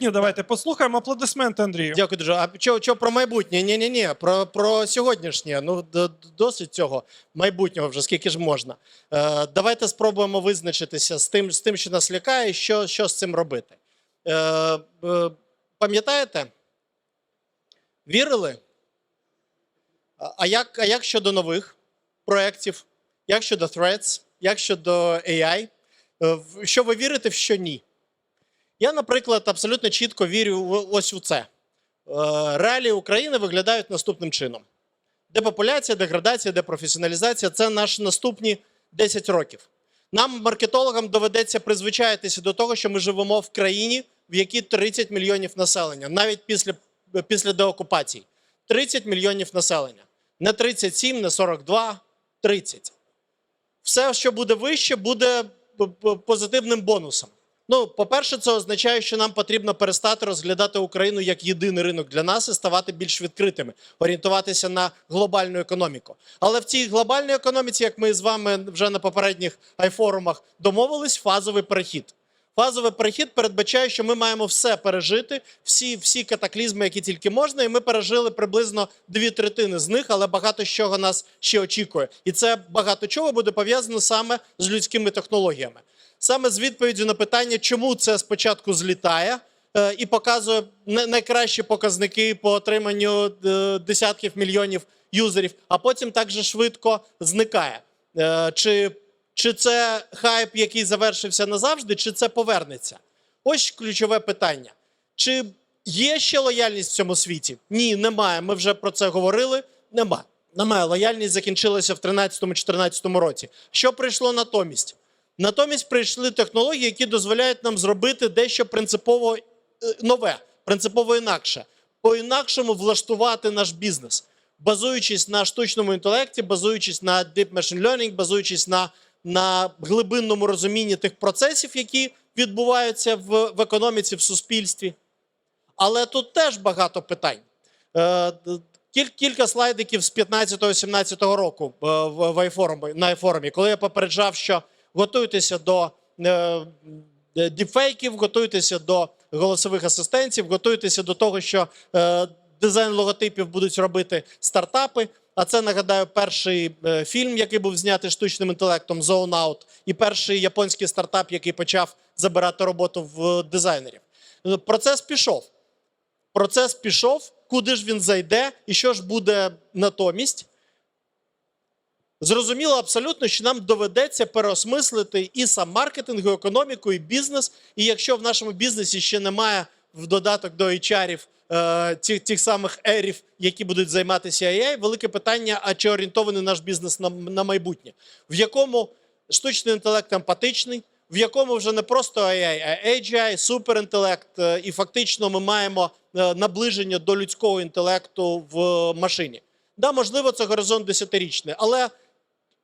Майбутнє давайте послухаємо. Аплодисменти Андрію. Дякую дуже. А що, що про майбутнє? Ні, ні, ні. Про, про сьогоднішнє. Ну досить цього майбутнього вже скільки ж можна. Е, давайте спробуємо визначитися з тим, з тим, що нас лякає, що, що з цим робити. Е, е, пам'ятаєте? Вірили? А- А як, а як щодо нових проєктів? Як щодо Threads? Як щодо AI? Е, Що ви вірите, в що ні? Я, наприклад, абсолютно чітко вірю в- ось у це. Е, Реалії України виглядають наступним чином: депопуляція, деградація, депрофесіоналізація це наші наступні 10 років. Нам, маркетологам, доведеться призвичаїтися до того, що ми живемо в країні, в якій 30 мільйонів населення, навіть після, після деокупації. 30 мільйонів населення. Не 37, не 42, 30. Все, що буде вище, буде позитивним бонусом. Ну, по-перше, це означає, що нам потрібно перестати розглядати Україну як єдиний ринок для нас і ставати більш відкритими, орієнтуватися на глобальну економіку. Але в цій глобальній економіці, як ми з вами вже на попередніх айфорумах домовились, фазовий перехід. Фазовий перехід передбачає, що ми маємо все пережити, всі, всі катаклізми, які тільки можна, і ми пережили приблизно дві третини з них, але багато чого нас ще очікує. І це багато чого буде пов'язано саме з людськими технологіями. Саме з відповіддю на питання, чому це спочатку злітає, е, і показує найкращі показники по отриманню е, десятків мільйонів юзерів, а потім так же швидко зникає. Е, Чи, чи це хайп, який завершився назавжди, чи це повернеться? Ось ключове питання. Чи є ще лояльність в цьому світі? Ні, немає. Ми вже про це говорили. Немає. Немає. Лояльність закінчилася в 13-14 році. Що прийшло натомість? Натомість прийшли технології, які дозволяють нам зробити дещо принципово е, нове, принципово інакше, по-інакшому влаштувати наш бізнес, базуючись на штучному інтелекті, базуючись на deep machine learning, базуючись на, на глибинному розумінні тих процесів, які відбуваються в, в економіці, в суспільстві. Але тут теж багато питань. Е, кіль- Кілька слайдиків з 15-17 року е, в, в iForum, на iForum, коли я попереджав, що готуйтеся до е, е, діпфейків, готуйтеся до голосових асистентів, готуйтеся до того, що е, дизайн логотипів будуть робити стартапи. А це нагадаю перший фільм, який був знятий штучним інтелектом Zone Out, і перший японський стартап, який почав забирати роботу в дизайнерів. Процес пішов. Процес пішов, куди ж він зайде, і що ж буде натомість. Зрозуміло абсолютно, що нам доведеться переосмислити і сам маркетинг, і економіку, і бізнес. І якщо в нашому бізнесі ще немає в додаток до е, тих, тих самих ерів, які будуть займатися AI, велике питання: а чи орієнтований наш бізнес на, на майбутнє, в якому штучний інтелект емпатичний, в якому вже не просто AI, а AGI, суперінтелект, е, і фактично ми маємо е, наближення до людського інтелекту в машині. Да, можливо, це горизонт десятирічний, але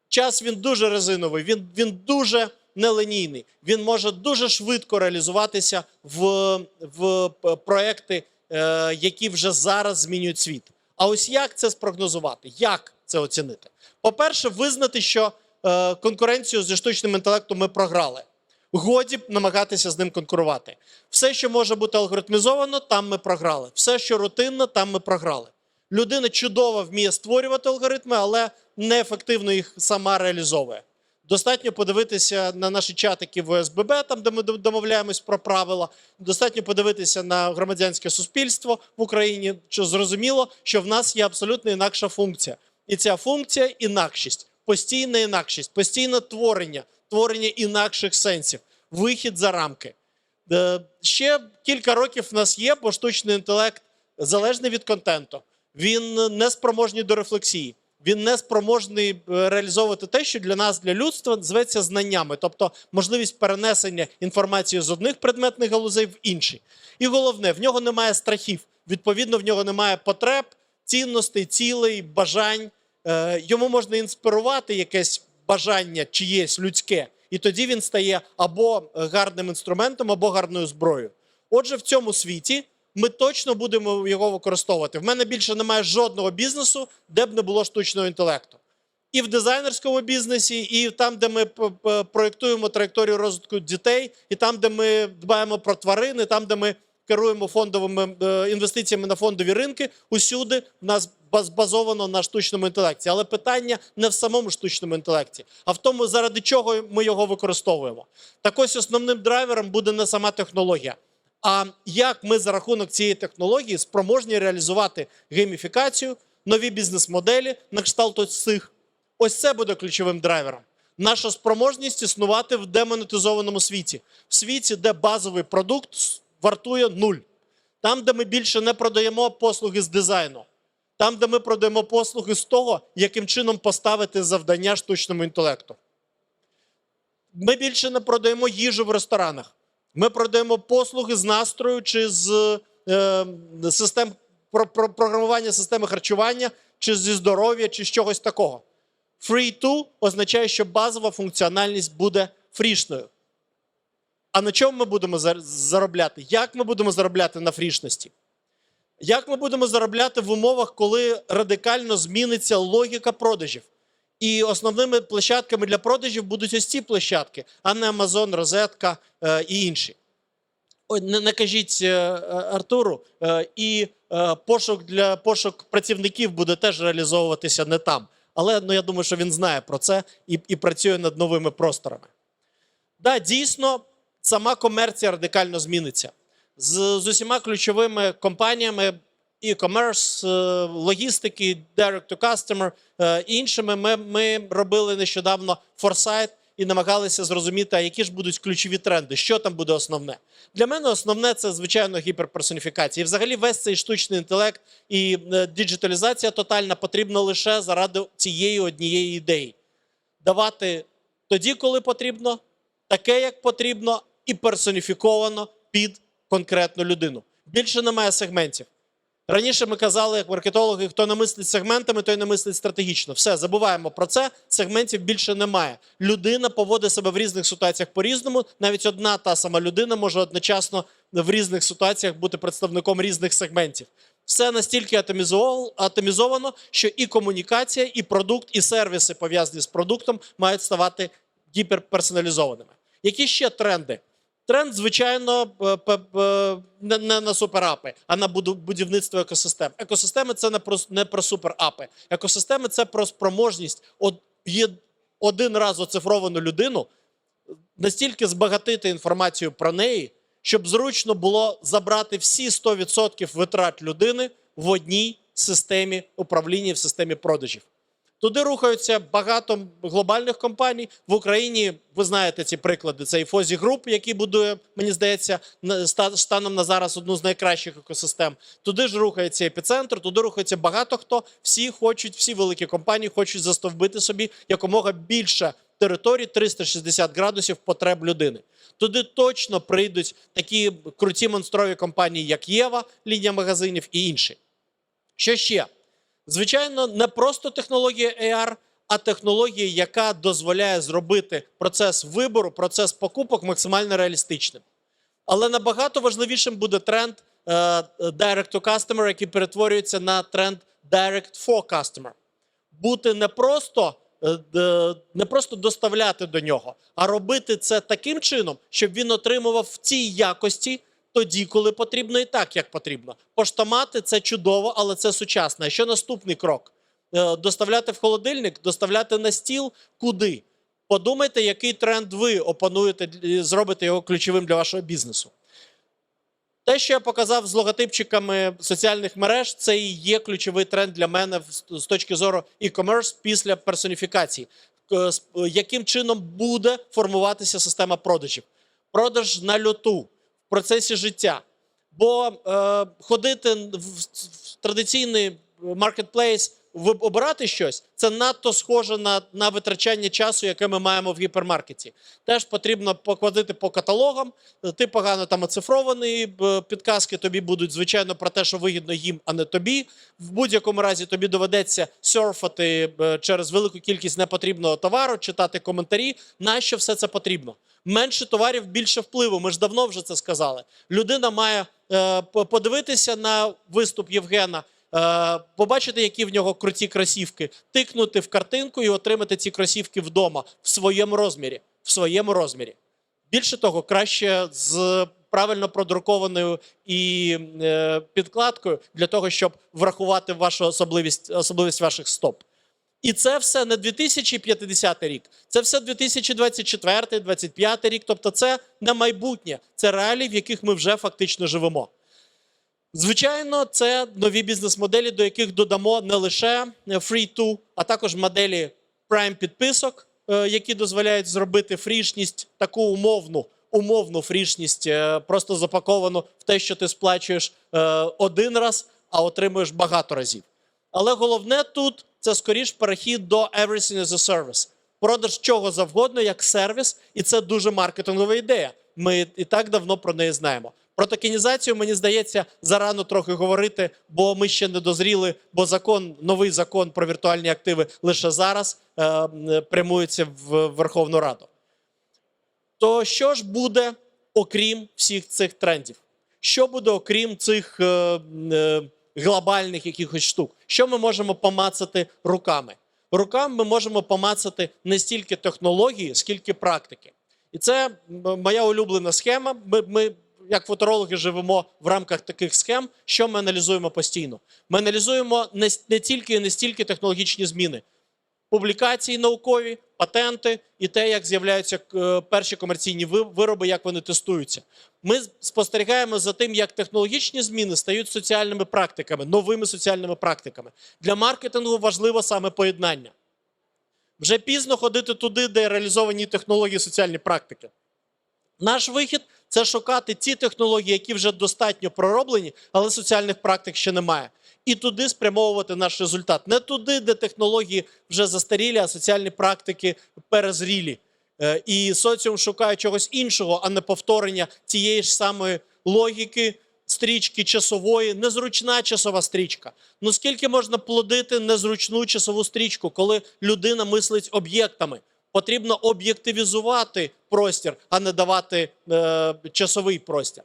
час він дуже резиновий, він, він дуже нелинійний. Він може дуже швидко реалізуватися в, в проекти, е, які вже зараз змінюють світ. А ось як це спрогнозувати? Як це оцінити? По-перше, визнати, що е, конкуренцію зі штучним інтелектом ми програли. Годі намагатися з ним конкурувати. Все, що може бути алгоритмізовано, там ми програли. Все, що рутинно, там ми програли. Людина чудово вміє створювати алгоритми, але неефективно їх сама реалізовує. Достатньо подивитися на наші чатики в ОСББ, там де ми домовляємось про правила. Достатньо подивитися на громадянське суспільство в Україні, що зрозуміло, що в нас є абсолютно інакша функція. І ця функція інакшість, постійна інакшість, постійне творення, творення інакших сенсів, вихід за рамки. Е, Ще кілька років в нас є, бо штучний інтелект залежний від контенту. Він не спроможний до рефлексії. Він не спроможний е, реалізовувати те, що для нас, для людства, зветься знаннями, тобто можливість перенесення інформації з одних предметних галузей в інші. І головне, в нього немає страхів. Відповідно, в нього немає потреб, цінностей, цілей, бажань. Е, Йому можна інспірувати якесь бажання чиєсь людське, і тоді він стає або гарним інструментом, або гарною зброєю. Отже, в цьому світі ми точно будемо його використовувати. В мене більше немає жодного бізнесу, де б не було штучного інтелекту. і в дизайнерському бізнесі, і там, де ми проєктуємо траєкторію розвитку дітей, і там, де ми дбаємо про тварини, там, де ми керуємо фондовими е, інвестиціями на фондові ринки, усюди в нас баз- базовано на штучному інтелекті. Але питання не в самому штучному інтелекті, а в тому, заради чого ми його використовуємо. Так ось основним драйвером буде не сама технологія. А як ми за рахунок цієї технології спроможні реалізувати гейміфікацію, нові бізнес-моделі на кшталт ось цих. Ось це буде ключовим драйвером. Наша спроможність існувати в демонетизованому світі, в світі, де базовий продукт вартує нуль. Там, де ми більше не продаємо послуги з дизайну, там, де ми продаємо послуги з того, яким чином поставити завдання штучному інтелекту. Ми більше не продаємо їжу в ресторанах. Ми продаємо послуги з настрою чи з е, систем про, про, програмування системи харчування, чи зі здоров'я, чи з чогось такого. Free to означає, що базова функціональність буде фрішною. А на чому ми будемо заробляти? Як ми будемо заробляти на фрішності? Як ми будемо заробляти в умовах, коли радикально зміниться логіка продажів? І основними площадками для продажів будуть ось ці площадки, а не Amazon, Розетка е, і інші. Не, не кажіть е, е, Артуру, е, і е, пошук для пошук працівників буде теж реалізовуватися не там. Але ну, я думаю, що він знає про це і, і працює над новими просторами. Да, дійсно, сама комерція радикально зміниться. З, з усіма ключовими компаніями e-commerce, е, логістики, direct to customer, е, іншими ми, ми робили нещодавно форсайт і намагалися зрозуміти, а які ж будуть ключові тренди, що там буде основне. Для мене основне це, звичайно, гіперперсоніфікація. І взагалі весь цей штучний інтелект і е, діджиталізація тотальна потрібна лише заради цієї однієї ідеї. Давати тоді, коли потрібно, таке, як потрібно, і персоніфіковано під конкретну людину. Більше немає сегментів. Раніше ми казали, як маркетологи, хто не мислить сегментами, той не мислить стратегічно. Все, забуваємо про це. Сегментів більше немає. Людина поводить себе в різних ситуаціях по-різному. Навіть одна та сама людина може одночасно в різних ситуаціях бути представником різних сегментів. Все настільки атомізовано, що і комунікація, і продукт, і сервіси, пов'язані з продуктом, мають ставати гіперперсоналізованими. Які ще тренди? Тренд, звичайно, п- п- не, на суперапи, а на будівництво екосистем. Екосистеми це не про, не про суперапи. Екосистеми це про спроможність є один раз оцифровану людину настільки збагатити інформацію про неї, щоб зручно було забрати всі 100% витрат людини в одній системі управління, в системі продажів. Туди рухаються багато глобальних компаній. В Україні ви знаєте ці приклади. Це і Фозі Груп, який будує, мені здається, станом на зараз одну з найкращих екосистем. Туди ж рухається епіцентр, туди рухається багато хто. Всі хочуть, всі великі компанії хочуть застовбити собі якомога більше територій 360 градусів потреб людини. Туди точно прийдуть такі круті монстрові компанії, як Єва, лінія магазинів і інші. Що ще? Звичайно, не просто технологія AR, а технологія, яка дозволяє зробити процес вибору, процес покупок максимально реалістичним. Але набагато важливішим буде тренд е, Direct to Customer, який перетворюється на тренд Direct for Customer. Бути не просто, е, не просто доставляти до нього, а робити це таким чином, щоб він отримував в цій якості тоді, коли потрібно, і так, як потрібно. Поштомати це чудово, але це сучасно. А що наступний крок? Е, Доставляти в холодильник, доставляти на стіл куди? Подумайте, який тренд ви опануєте, зробите його ключовим для вашого бізнесу. Те, що я показав з логотипчиками соціальних мереж, це і є ключовий тренд для мене з точки зору e-commerce після персоніфікації. Яким чином буде формуватися система продажів? Продаж на льоту процесі життя. Бо е, ходити в, в традиційний маркетплейс, обирати щось, це надто схоже на, на витрачання часу, яке ми маємо в гіпермаркеті. Теж потрібно покладити по каталогам. Ти погано там оцифрований, підказки тобі будуть, звичайно, про те, що вигідно їм, а не тобі. В будь-якому разі тобі доведеться серфати е, через велику кількість непотрібного товару, читати коментарі. Нащо все це потрібно? Менше товарів, більше впливу. Ми ж давно вже це сказали. Людина має е, подивитися на виступ Євгена, е, побачити, які в нього круті кросівки, тикнути в картинку і отримати ці кросівки вдома в своєму розмірі. В своєму розмірі. Більше того, краще з правильно продрукованою і е, підкладкою для того, щоб врахувати вашу особливість, особливість ваших стоп. І це все не 2050 рік, це все 2024, 2025 рік. Тобто, це на майбутнє, це реалії, в яких ми вже фактично живемо. Звичайно, це нові бізнес-моделі, до яких додамо не лише free-to, а також моделі prime підписок, е, які дозволяють зробити фрішність, таку умовну, умовну фрішність, е, просто запаковану в те, що ти сплачуєш е, один раз, а отримуєш багато разів. Але головне тут це скоріш перехід до everything as a service. Продаж чого завгодно як сервіс, і це дуже маркетингова ідея. Ми і так давно про неї знаємо. Про токенізацію, мені здається, зарано трохи говорити, бо ми ще не дозріли, бо закон, новий закон про віртуальні активи лише зараз е, прямується в Верховну Раду. То що ж буде, окрім всіх цих трендів? Що буде окрім цих е, е, глобальних якихось штук? Що ми можемо помацати руками? Руками ми можемо помацати не стільки технології, скільки практики. І це моя улюблена схема. Ми, ми як футурологи, живемо в рамках таких схем. Що ми аналізуємо постійно? Ми аналізуємо не, не тільки і не стільки технологічні зміни, публікації наукові, патенти і те, як з'являються е, перші комерційні вироби, як вони тестуються. Ми спостерігаємо за тим, як технологічні зміни стають соціальними практиками, новими соціальними практиками. Для маркетингу важливо саме поєднання. Вже пізно ходити туди, де реалізовані технології соціальні практики. Наш вихід це шукати ті технології, які вже достатньо пророблені, але соціальних практик ще немає. І туди спрямовувати наш результат. Не туди, де технології вже застарілі, а соціальні практики перезрілі. Е, І соціум шукає чогось іншого, а не повторення цієї ж самої логіки, стрічки часової, незручна часова стрічка. Ну скільки можна плодити незручну часову стрічку, коли людина мислить об'єктами? Потрібно об'єктивізувати простір, а не давати е, часовий простір.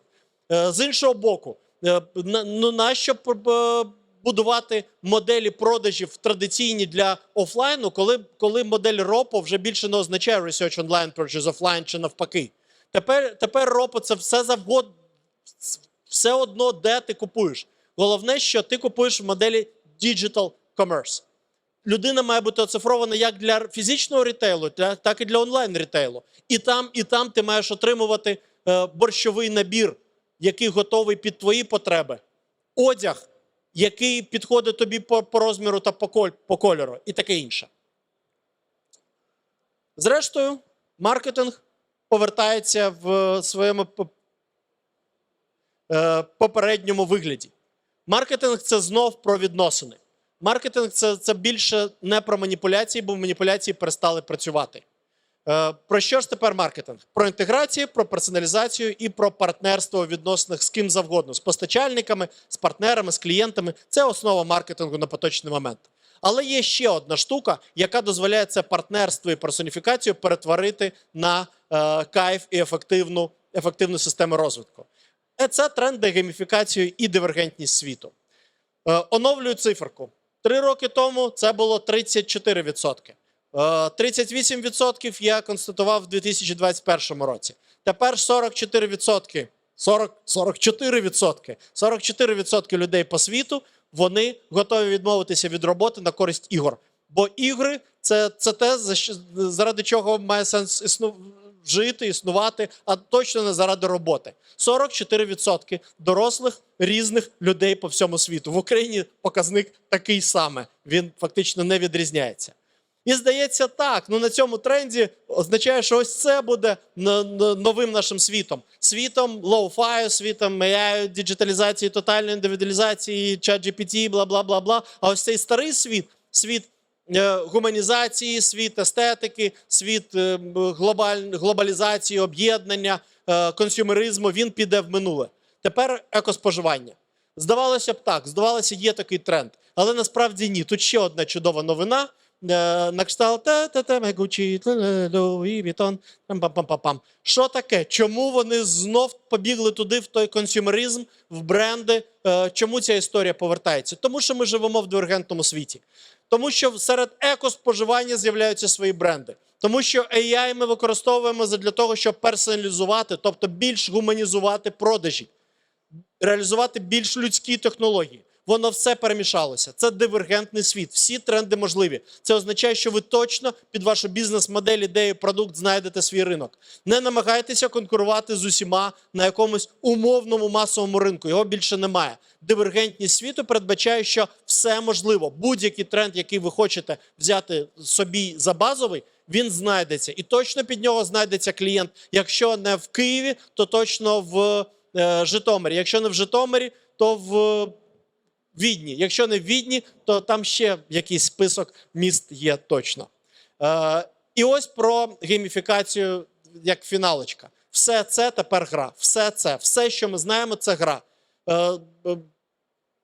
Е, з іншого боку, е, на- ну нащо е, будувати моделі продажів традиційні для офлайну, коли, коли модель РОПО вже більше не означає Research Online, Purchase Offline чи навпаки. Тепер, тепер РОПО це все завгодно, все одно, де ти купуєш. Головне, що ти купуєш в моделі Digital Commerce людина має бути оцифрована як для фізичного рітейлу, так і для онлайн рітейлу. І там, і там ти маєш отримувати е, борщовий набір, який готовий під твої потреби, одяг, який підходить тобі по, по розміру та по, коль, по кольору, і таке інше. Зрештою, маркетинг повертається в своєму е, попередньому вигляді. Маркетинг це знов про відносини. Маркетинг це, це більше не про маніпуляції, бо маніпуляції перестали працювати. Е, про що ж тепер маркетинг? Про інтеграцію, про персоналізацію і про партнерство у відносинах з ким завгодно, з постачальниками, з партнерами, з клієнтами. Це основа маркетингу на поточний момент. Але є ще одна штука, яка дозволяє це партнерство і персоніфікацію перетворити на е, кайф і ефективну, ефективну систему розвитку. Це тренд на гейміфікацію і дивергентність світу. Е, Оновлюю циферку. Три роки тому це було 34%. Е, 38% я констатував в 2021 році. Тепер 44%. 40, 44%. 44% людей по світу вони готові відмовитися від роботи на користь ігор. Бо ігри це, це те, заради чого має сенс існу, жити, існувати, а точно не заради роботи. 44% дорослих різних людей по всьому світу. В Україні показник такий самий. Він фактично не відрізняється. І здається, так, ну на цьому тренді означає, що ось це буде новим нашим світом. Світом лоу-фаю, світом AI, діджиталізації, тотальної індивідуалізації, чат GPT, бла бла бла бла. А ось цей старий світ, світ гуманізації, світ естетики, світ е, глобалізації, об'єднання, е, консюмеризму, він піде в минуле. Тепер екоспоживання. Здавалося б, так, здавалося, є такий тренд. Але насправді ні. Тут ще одна чудова новина. е, на кшталт пам-пам-пам-пам. Що таке? Чому вони знов побігли туди, в той консюмеризм, в бренди? Е, Чому ця історія повертається? Тому що ми живемо в дивергентному світі. Тому що серед екоспоживання з'являються свої бренди. Тому що AI ми використовуємо для того, щоб персоналізувати, тобто більш гуманізувати продажі реалізувати більш людські технології. Воно все перемішалося. Це дивергентний світ. Всі тренди можливі. Це означає, що ви точно під вашу бізнес-модель, ідею, продукт знайдете свій ринок. Не намагайтеся конкурувати з усіма на якомусь умовному масовому ринку. Його більше немає. Дивергентність світу передбачає, що все можливо. Будь-який тренд, який ви хочете взяти собі за базовий, він знайдеться. І точно під нього знайдеться клієнт. Якщо не в Києві, то точно в е, Житомирі. Якщо не в Житомирі, то в Відні. Якщо не Відні, то там ще якийсь список міст є точно. Е, і ось про гейміфікацію як фіналочка. Все це тепер гра. Все це, все, що ми знаємо, це гра. Е, е,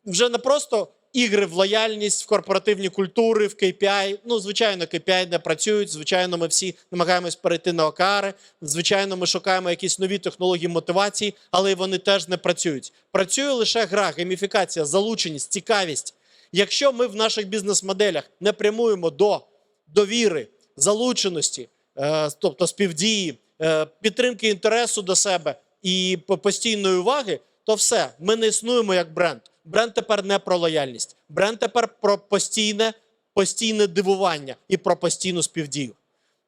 вже не просто ігри в лояльність, в корпоративні культури, в KPI. Ну, звичайно, KPI не працюють. Звичайно, ми всі намагаємось перейти на окари. Звичайно, ми шукаємо якісь нові технології мотивації, але вони теж не працюють. Працює лише гра, гейміфікація, залученість, цікавість. Якщо ми в наших бізнес-моделях не прямуємо до довіри, залученості, е, тобто співдії, е, підтримки інтересу до себе і постійної уваги, то все, ми не існуємо як бренд. Бренд тепер не про лояльність. Бренд тепер про постійне, постійне дивування і про постійну співдію.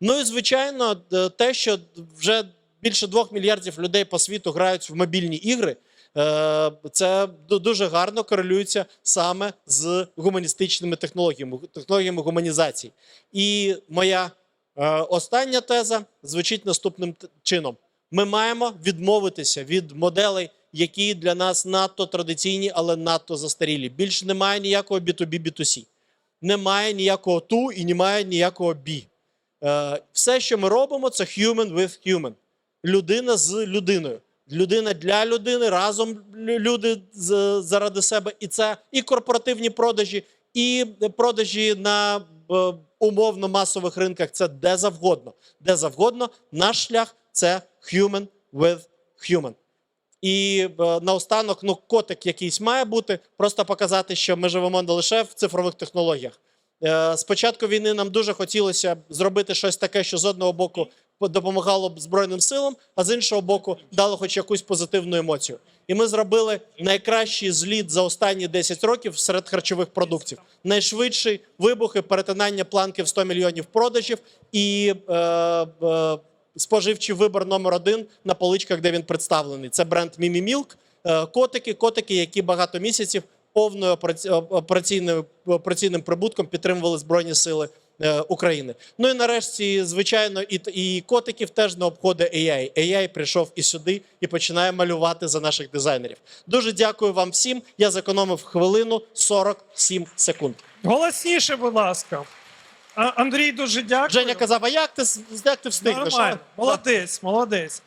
Ну і звичайно, те, що вже більше двох мільярдів людей по світу грають в мобільні ігри, е, це дуже гарно корелюється саме з гуманістичними технологіями, технологіями гуманізації. І моя е, остання теза звучить наступним чином: ми маємо відмовитися від моделей, які для нас надто традиційні, але надто застарілі. Більше немає ніякого B2B, B2C. Немає ніякого ту і немає ніякого бі. Е, все, що ми робимо, це human with human. Людина з людиною. Людина для людини, разом люди заради себе. І це і корпоративні продажі, і продажі на е, умовно масових ринках. Це де завгодно. Де завгодно. Наш шлях це human with human. І е, наостанок, ну, котик якийсь має бути, просто показати, що ми живемо не лише в цифрових технологіях. Е, З початку війни нам дуже хотілося зробити щось таке, що з одного боку допомагало б Збройним силам, а з іншого боку дало хоч якусь позитивну емоцію. І ми зробили найкращий зліт за останні 10 років серед харчових продуктів. Найшвидший вибухи, перетинання планки в 100 мільйонів продажів і е, е, споживчий вибор номер один на поличках, де він представлений. Це бренд Milk. Е, Котики, котики, які багато місяців повною операційною операційним прибутком підтримували Збройні Сили е, України. Ну і нарешті, звичайно, і, і котиків теж не обходить AI. AI прийшов і сюди і починає малювати за наших дизайнерів. Дуже дякую вам всім. Я зекономив хвилину 47 секунд. Голосніше, будь ласка. Андрій, дуже дякую. Женя казав: а як ти як ти встигнеш? Нормально. А? Молодець, молодець.